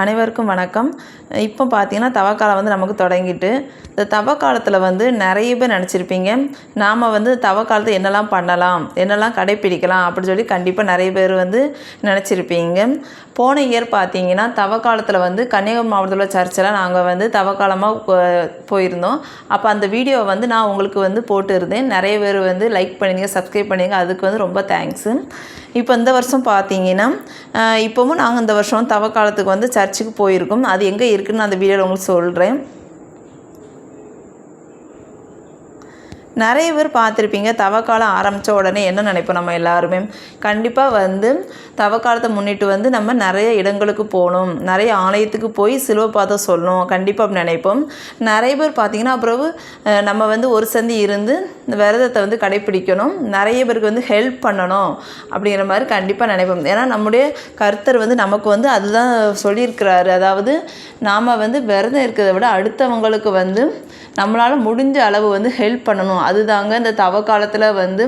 அனைவருக்கும் வணக்கம். இப்போ பார்த்தீங்கன்னா தவக்காலம் வந்து நமக்கு தொடங்கிட்டு இந்த தவக்காலத்தில் வந்து நிறைய பேர் நினச்சிருப்பீங்க நாம் வந்து தவக்காலத்தை என்னெல்லாம் பண்ணலாம் என்னெல்லாம் கடைப்பிடிக்கலாம் அப்படின்னு சொல்லி கண்டிப்பாக நிறைய பேர் வந்து நினச்சிருப்பீங்க. போன இயர் பார்த்தீங்கன்னா தவக்காலத்தில் வந்து கன்னியாகுமரி மாவட்டத்தில் உள்ள சர்ச்சில் நாங்கள் வந்து தவக்காலமாக போயிருந்தோம். அப்போ அந்த வீடியோவை வந்து நான் உங்களுக்கு வந்து போட்டிருந்தேன். நிறைய பேர் வந்து லைக் பண்ணிங்க சப்ஸ்கிரைப் பண்ணிங்க அதுக்கு வந்து ரொம்ப தேங்க்ஸு இப்போ இந்த வருஷம் பார்த்தீங்கன்னா இப்போவும் நாங்கள் இந்த வருஷம் தவக்காலத்துக்கு வந்து சர்ச்சுக்கு போயிருக்கோம். அது எங்கே இருக்குதுன்னு அந்த வீடியோவில் உங்களுக்கு சொல்கிறேன் நிறைய பேர் பார்த்துருப்பீங்க தவக்காலம் ஆரம்பித்த உடனே என்ன நினைப்போம் நம்ம எல்லாருமே? கண்டிப்பாக வந்து தவக்காலத்தை முன்னிட்டு வந்து நம்ம நிறைய இடங்களுக்கு போகணும். நிறைய ஆலயத்துக்கு போய் சிலுவை பார்த்து சொல்லணும். கண்டிப்பாக அப்படி நினைப்போம். நிறைய பேர் பார்த்திங்கன்னா அப்புறம் நம்ம வந்து ஒரு சந்தி இருந்து இந்த விரதத்தை வந்து கடைப்பிடிக்கணும். நிறைய பேருக்கு வந்து ஹெல்ப் பண்ணணும் அப்படிங்கிற மாதிரி கண்டிப்பாக நினைப்போம். ஏன்னா நம்முடைய கர்த்தர் வந்து நமக்கு வந்து அதுதான் சொல்லியிருக்கிறாரு. அதாவது நாம் வந்து விரதம் இருக்கிறத விட அடுத்தவங்களுக்கு வந்து நம்மளால் முடிஞ்ச அளவு வந்து ஹெல்ப் பண்ணணும். அதுதாங்க இந்த தவ காலத்தில் வந்து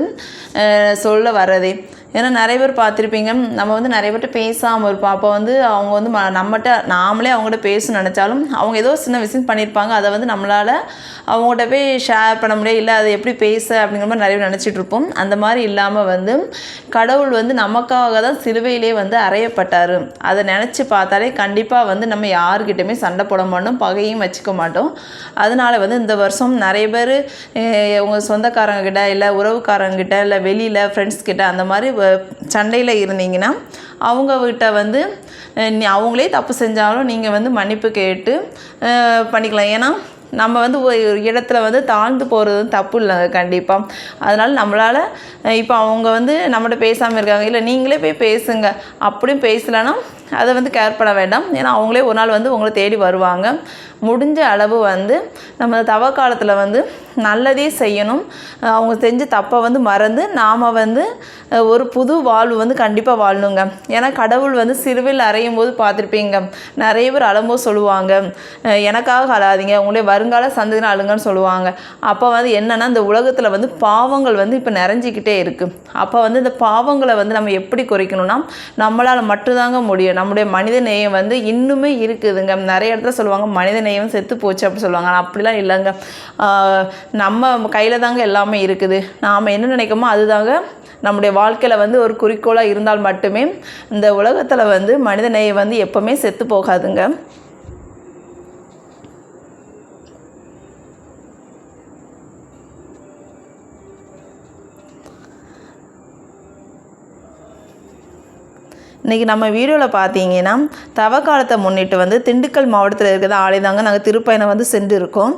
சொல்ல வர்றதே. ஏன்னா நிறைய பேர் பார்த்துருப்பீங்க. நம்ம வந்து நிறைய பேர்கிட்ட பேசாமல் இருப்போம். அப்போ வந்து அவங்க வந்து ம- நம்மகிட்ட நாமளே அவங்ககிட்ட பேச நினச்சாலும் அவங்க ஏதோ சின்ன விஷயம் பண்ணியிருப்பாங்க. அதை வந்து நம்மளால் அவங்ககிட்ட போய் ஷேர் பண்ண முடியாது இல்லை அதை எப்படி பேச அப்படிங்கிற மாதிரி நிறைய பேர் நினச்சிட்டு இருப்போம். அந்த மாதிரி இல்லாமல் வந்து கடவுள் வந்து நமக்காக தான் சிலுவையிலே வந்து அறையப்பட்டார். அதை நினச்சி பார்த்தாலே கண்டிப்பாக வந்து நம்ம யாருக்கிட்டையுமே சண்டை போட மாட்டோம். பகையும் வச்சுக்க மாட்டோம். அதனால வந்து இந்த வருஷம் நிறைய பேர் உங்கள் சொந்தக்காரங்க கிட்ட இல்லை உறவுக்காரங்க கிட்ட இல்லை வெளியில் ஃப்ரெண்ட்ஸ்கிட்ட அந்த மாதிரி சண்டையில் இருந்தீங்கன்னா அவங்கக்கிட்ட வந்து அவங்களே தப்பு செஞ்சாலும் நீங்கள் வந்து மன்னிப்பு கேட்டு பண்ணிக்கலாம். ஏன்னா நம்ம வந்து ஒரு இடத்துல வந்து தாழ்ந்து போகிறது தப்பு இல்லைங்க கண்டிப்பாக அதனால் நம்மளால் இப்போ அவங்க வந்து நம்மகிட்ட பேசாமல் இருக்காங்க. இல்லை நீங்களே போய் பேசுங்க. அப்படியும் பேசலைன்னா அதை வந்து கேர் பண்ண வேண்டாம். ஏன்னா அவங்களே ஒரு நாள் வந்து உங்களை தேடி வருவாங்க. முடிஞ்ச அளவு வந்து நம்ம தவ காலத்தில் வந்து நல்லதே செய்யணும். அவங்க செஞ்ச தப்பை வந்து மறந்து நாம் வந்து ஒரு புது வாழ்வு வந்து கண்டிப்பாக வாழணுங்க. ஏன்னா கடவுள் வந்து சிறுவில் அறையும் போது பார்த்துருப்பீங்க. நிறைய பேர் அழும்போது சொல்லுவாங்க. எனக்காக அழாதீங்க உங்களுடைய வருங்கால சந்ததினா அழுங்கன்னு சொல்லுவாங்க. அப்போ வந்து என்னென்னா இந்த உலகத்தில் வந்து பாவங்கள் வந்து இப்போ நிறைஞ்சிக்கிட்டே இருக்குது அப்போ வந்து இந்த பாவங்களை வந்து நம்ம எப்படி குறைக்கணும்னா நம்மளால் மட்டும்தாங்க முடியும். நம்முடைய மனித நேயம் வந்து இன்னுமே இருக்குதுங்க. நிறைய இடத்துல சொல்லுவாங்க மனித நேயம் செத்து போச்சு அப்படி சொல்லுவாங்க. அப்படிலாம் இல்லைங்க. நம்ம கையில் தாங்க எல்லாமே இருக்குது. நாம் என்ன நினைக்கமோ அதுதாங்க நம்முடைய வாழ்க்கையில் வந்து ஒரு குறிக்கோளாக இருந்தால் மட்டுமே இந்த உலகத்தில் வந்து மனித நேயம் வந்து எப்போவுமே செத்து போகாதுங்க. இன்றைக்கி நம்ம வீடியோவில் பார்த்தீங்கன்னா தவ காலத்தை முன்னிட்டு வந்து திண்டுக்கல் மாவட்டத்தில் இருக்கிற ஆலை தாங்க நாங்கள் திருப்பயணம் வந்து சென்று இருக்கோம்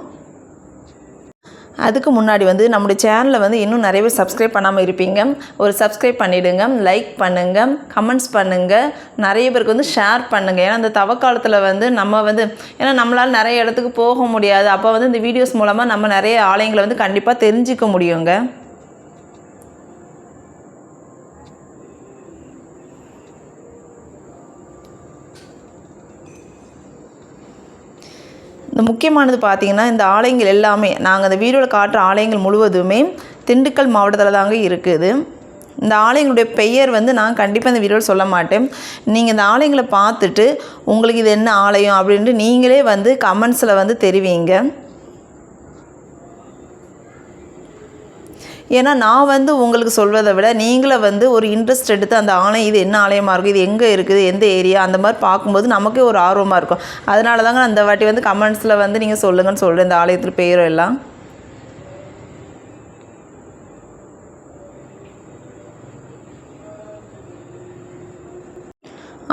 அதுக்கு முன்னாடி வந்து நம்முடைய சேனலில் வந்து இன்னும் நிறைய பேர் சப்ஸ்கிரைப் பண்ணாமல் இருப்பீங்க. ஒரு சப்ஸ்கிரைப் பண்ணிவிடுங்க லைக் பண்ணுங்கள் கமெண்ட்ஸ் பண்ணுங்கள் நிறைய பேருக்கு வந்து ஷேர் பண்ணுங்கள் ஏன்னா அந்த தவக்காலத்தில் வந்து நம்ம வந்து ஏன்னா நம்மளால் நிறைய இடத்துக்கு போக முடியாது. அப்போ வந்து இந்த வீடியோஸ் மூலமாக நம்ம நிறைய ஆலயங்களை வந்து கண்டிப்பாக தெரிஞ்சுக்க முடியுங்க. இந்த முக்கியமானது பார்த்திங்கன்னா இந்த ஆலயங்கள் எல்லாமே நாங்கள் அந்த வீடியோவில் காட்டுற ஆலயங்கள் முழுவதுமே திண்டுக்கல் மாவட்டத்தில் தாங்க இருக்குது. இந்த ஆலயங்களுடைய பெயர் வந்து நான் கண்டிப்பாக இந்த வீடியோவில் சொல்ல மாட்டேன். நீங்கள் இந்த ஆலயங்களை பார்த்துட்டு உங்களுக்கு இது என்ன ஆலயம் அப்படின்ட்டு நீங்களே வந்து கமெண்ட்ஸில் வந்து தெரிவிங்க. ஏன்னா நான் வந்து உங்களுக்கு சொல்வதை விட நீங்களே வந்து ஒரு இன்ட்ரெஸ்ட் எடுத்து அந்த ஆலயம் இது என்ன ஆலயமாக இருக்குது இது எங்கே இருக்குது எந்த ஏரியா அந்த மாதிரி பார்க்கும்போது நமக்கே ஒரு ஆர்வமாக இருக்கும். அதனால தாங்க அந்த வாட்டி வந்து கமெண்ட்ஸில் வந்து நீங்கள் சொல்லுங்கன்னு சொல்கிறேன் இந்த ஆலயத்தில் பேரும் எல்லாம்.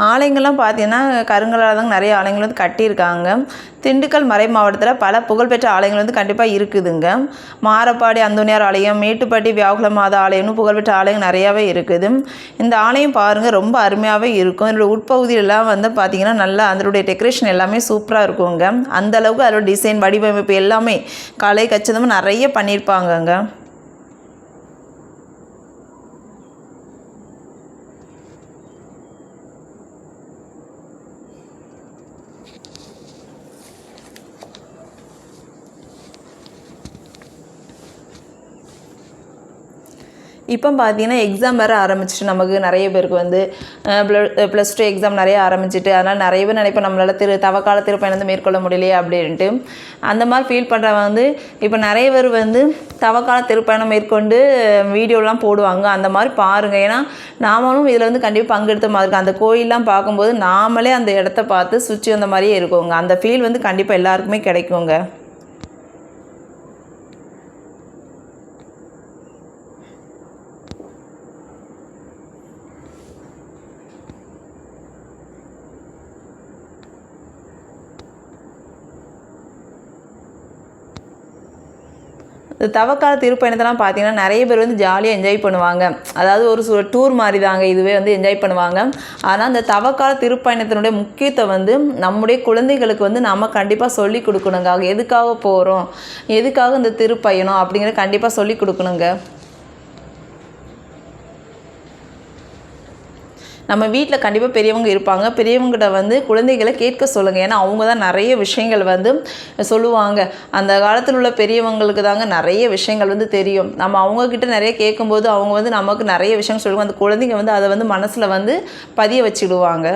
ஆலயங்கள்லாம் பார்த்தீங்கன்னா கருங்கலால் தாங்க நிறைய ஆலைங்கள் வந்து கட்டியிருக்காங்க. திண்டுக்கல் மறை மாவட்டத்தில் பல புகழ்பெற்ற ஆலயங்கள் வந்து கண்டிப்பாக இருக்குதுங்க. மாரப்பாடி அந்தோனியார் ஆலயம் மேட்டுப்பட்டி வியாகுல மாதா ஆலயம்னு புகழ்பெற்ற ஆலயம் நிறையாவே இருக்குது. இந்த ஆலயம் பாருங்கள் ரொம்ப அருமையாகவே இருக்கும். இதோட உட்பகுதியிலலாம் வந்து பார்த்தீங்கன்னா நல்லா அதனுடைய டெக்கரேஷன் எல்லாமே சூப்பராக இருக்குங்க. அந்த அளவுக்கு அதோட டிசைன் வடிவமைப்பு எல்லாமே கலை கச்சிதமாக நிறைய பண்ணியிருப்பாங்கங்க. இப்போ பார்த்தீங்கன்னா எக்ஸாம் வேறு ஆரம்பிச்சிட்டு நமக்கு நிறைய பேருக்கு வந்து ப்ளஸ் டூ எக்ஸாம் நிறைய ஆரம்பிச்சிட்டு அதனால் நிறைய பேர் நினைப்போம் நம்மளால் திரு தவக்கால திருப்பயணம் மேற்கொள்ள முடியலையே அப்படின்ட்டு. அந்த மாதிரி ஃபீல் பண்ணுறவங்க வந்து இப்போ நிறைய பேர் வந்து தவக்கால திருப்பயணம் மேற்கொண்டு வீடியோலாம் போடுவாங்க. அந்த மாதிரி பாருங்கள் ஏன்னா நாமளும் இதில் வந்து கண்டிப்பாக பங்கெடுத்த மாதிரி இருக்கும். அந்த கோயிலெலாம் பார்க்கும்போது நாமளே அந்த இடத்த பார்த்து சுற்றி வந்த மாதிரியே இருக்குங்க. அந்த ஃபீல் வந்து கண்டிப்பாக எல்லாருக்குமே கிடைக்குங்க. இந்த தவக்கால திருப்பயணத்தெல்லாம் பார்த்தீங்கன்னா நிறைய பேர் வந்து ஜாலியாக என்ஜாய் பண்ணுவாங்க. அதாவது ஒரு சு டூர் மாதிரி தாங்க இதுவே வந்து என்ஜாய் பண்ணுவாங்க. ஆனால் அந்த தவக்கால திருப்பயணத்தினுடைய முக்கியத்துவம் வந்து நம்முடைய குழந்தைகளுக்கு வந்து நம்ம கண்டிப்பாக சொல்லி கொடுக்கணுங்க. எதுக்காக போகிறோம் எதுக்காக இந்த திருப்பயணம்? அப்படிங்கிற கண்டிப்பாக சொல்லி கொடுக்கணுங்க. நம்ம வீட்டில் கண்டிப்பாக பெரியவங்க இருப்பாங்க. பெரியவங்ககிட்ட வந்து குழந்தைகளை கேட்க சொல்லுங்கள் ஏன்னா அவங்க தான் நிறைய விஷயங்கள் வந்து சொல்லுவாங்க. அந்த காலத்தில் உள்ள பெரியவங்களுக்கு தாங்க நிறைய விஷயங்கள் வந்து தெரியும். நம்ம அவங்கக்கிட்ட நிறைய கேட்கும்போது அவங்க வந்து நமக்கு நிறைய விஷயம் சொல்லுவாங்க. அந்த குழந்தைங்க வந்து அதை வந்து மனசில் வந்து பதிய வச்சுடுவாங்க.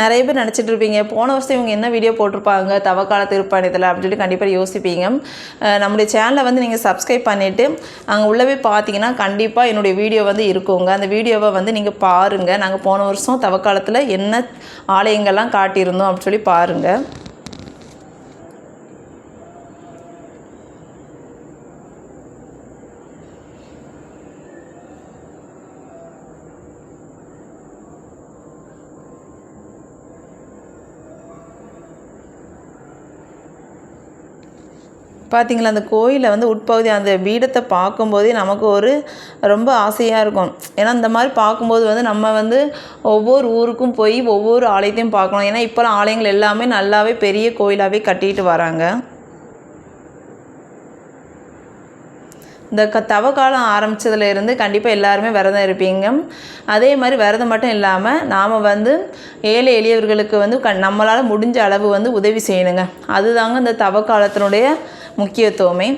நிறைய பேர் நினச்சிட்டு இருப்பீங்க போன வருஷம் இவங்க என்ன வீடியோ போட்டிருப்பாங்க தவக்கால திருப்பயணத்தில் அப்படின்னு சொல்லிட்டு கண்டிப்பாக யோசிப்பீங்க. நம்முடைய சேனலை வந்து நீங்கள் சப்ஸ்கிரைப் பண்ணிவிட்டு அங்கே உள்ளவே பார்த்தீங்கன்னா கண்டிப்பாக என்னுடைய வீடியோ வந்து இருக்குங்க. அந்த வீடியோவை வந்து நீங்கள் பாருங்கள் நாங்கள் போன வருஷம் தவக்காலத்தில் என்ன ஆலயங்கள்லாம் காட்டியிருந்தோம் அப்படின்னு சொல்லி பாருங்கள் பார்த்திங்களா அந்த கோயிலில் வந்து உட்பகுதி அந்த பீடத்தை பார்க்கும்போதே நமக்கு ஒரு ரொம்ப ஆசையாக இருக்கும். ஏன்னா இந்த மாதிரி பார்க்கும்போது வந்து நம்ம வந்து ஒவ்வொரு ஊருக்கும் போய் ஒவ்வொரு ஆலயத்தையும் பார்க்கணும். ஏன்னா இப்போலாம் ஆலயங்கள் எல்லாமே நல்லாவே பெரிய கோயிலாகவே கட்டிட்டு வராங்க. இந்த க தவக்காலம் காலம் இருந்து கண்டிப்பாக எல்லாருமே விரதம் இருப்பீங்க. அதே மாதிரி விரதம் மட்டும் இல்லாமல் நாம் வந்து ஏழை எளியவர்களுக்கு வந்து க நம்மளால் முடிஞ்ச அளவு வந்து உதவி செய்யணுங்க. அதுதாங்க இந்த தவக்காலத்தினுடைய முக்கியத்துவமே